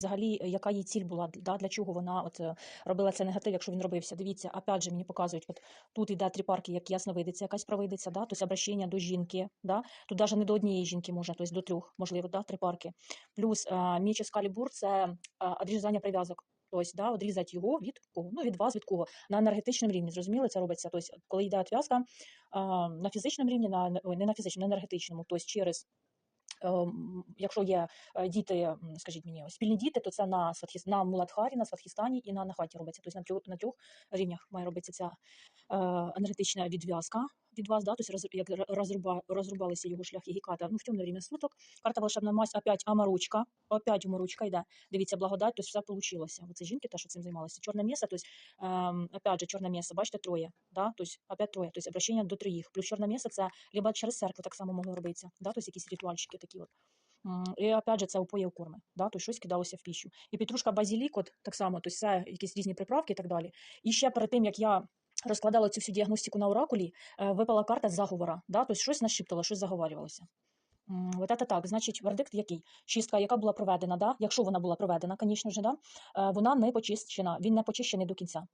Взагалі, е, яка її ціль була, да, для чого вона от е, робила цей негатив, якщо він робився. Дивіться, опять же, мені показують, от тут йде три парки, як ясновидиця, якась провидиця, да, тобто обращення до жінки, да, тут навіть не до однієї жінки можна, тобто до трьох, можливо, да, три парки. Плюс е, меч Ескалібур – це відрізання прив'язок. Тобто, да, відрізати його від кого? Ну, від вас, від кого? На енергетичному рівні, зрозуміло, це робиться. Тобто, коли йде відв'язка на фізичному рівні, на, не на фізичному, на енергетичному, тобто через Якщо є е, діти, скажіть мені, спільні діти, то це на Сватхіс, на Муладхарі, на Сватхістані і на Нахаті робиться. Тобто на трьох, на трьох рівнях має робитися ця е, енергетична відв'язка від вас, да? тобто роз, як розруба, розрубалися його шляхи Геката, ну в темне время суток. Карта волшебна мазь, опять Амаручка, опять Амаручка йде. Дивіться, благодать, тобто все получилося. Оце жінки, те, що цим займалися. Чорне м'ясо, тобто, ем, опять же, чорне м'ясо, бачите, троє, да? тобто, опять троє, тобто обращення до троїх. Плюс чорне м'ясо це либо через церкву так само могло робитися, да? тобто якісь ритуальчики такі от. І опять же, це упоє корми, да? тобто щось кидалося в піщу. І петрушка базілік, от так само, тобто це якісь різні приправки і так далі. І ще перед тим, як я розкладала цю всю діагностику на оракулі, е, випала карта заговора, да? тобто щось нашіптало, щось заговарювалося. От це так, значить, вердикт який? Чистка, яка була проведена, да? якщо вона була проведена, звісно ж, да? е, вона не почищена, він не почищений до кінця.